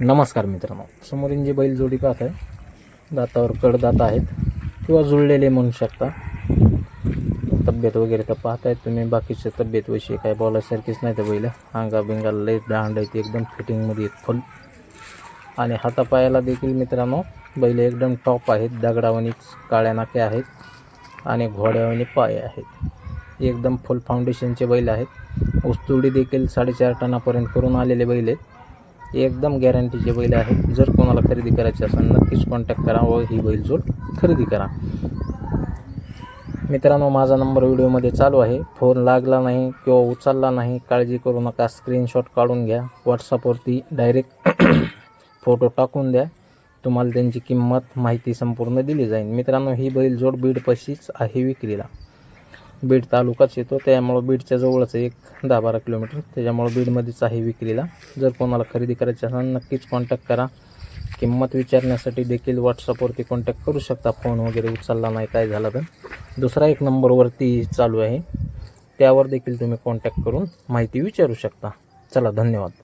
नमस्कार मित्रांनो. समोरील जी बैल जोडी पाहत आहे. दातावर कडदात आहेत किंवा जुळलेले म्हणू शकता. तब्येत वगैरे तर पाहताय तुम्ही. बाकीच्या तब्येतविषयी काय बोलायसारखीच नाही तर बैल. अंगा बिंगाला लई दांड आहेत. एकदम फिटिंगमध्ये आहेत फुल आणि हातापायाला देखील मित्रांनो बैल एकदम टॉप आहेत. दगडावणीच काळ्या नाक्या आहेत आणि घोड्यावणी पाय आहेत. एकदम फुल फाउंडेशनचे बैल आहेत. उस्तुडी देखील साडेचार टनापर्यंत करून आलेले बैल आहेत. एकदम गॅरंटीचे बैल आहेत जर कोणाला खरेदी करायची असेल नक्कीच कॉन्टॅक्ट करा व ही बैलजोड खरेदी करा. मित्रांनो माझा नंबर व्हिडिओमध्ये चालू आहे. फोन लागला नाही किंवा उचलला नाही काळजी करू नका. स्क्रीनशॉट काढून घ्या. व्हॉट्सअपवरती डायरेक्ट फोटो टाकून द्या. तुम्हाला त्यांची किंमत माहिती संपूर्ण दिली जाईल. मित्रांनो ही बैलजोड बीडपाशीच आहे विक्रीला. बीड तालुकाच येतो. त्यामुळं बीडच्या जवळच एक दहा बारा किलोमीटर. त्याच्यामुळं बीडमध्येच आहे विक्रीला. जर कोणाला खरेदी करायची असेल नक्कीच कॉन्टॅक्ट करा. किंमत विचारण्यासाठी देखील व्हॉट्सअपवरती कॉन्टॅक्ट करू शकता. फोन वगैरे उचलला नाही काय झालं तर. दुसरा एक नंबरवरती चालू आहे. त्यावर देखील तुम्ही कॉन्टॅक्ट करून माहिती विचारू शकता. चला धन्यवाद.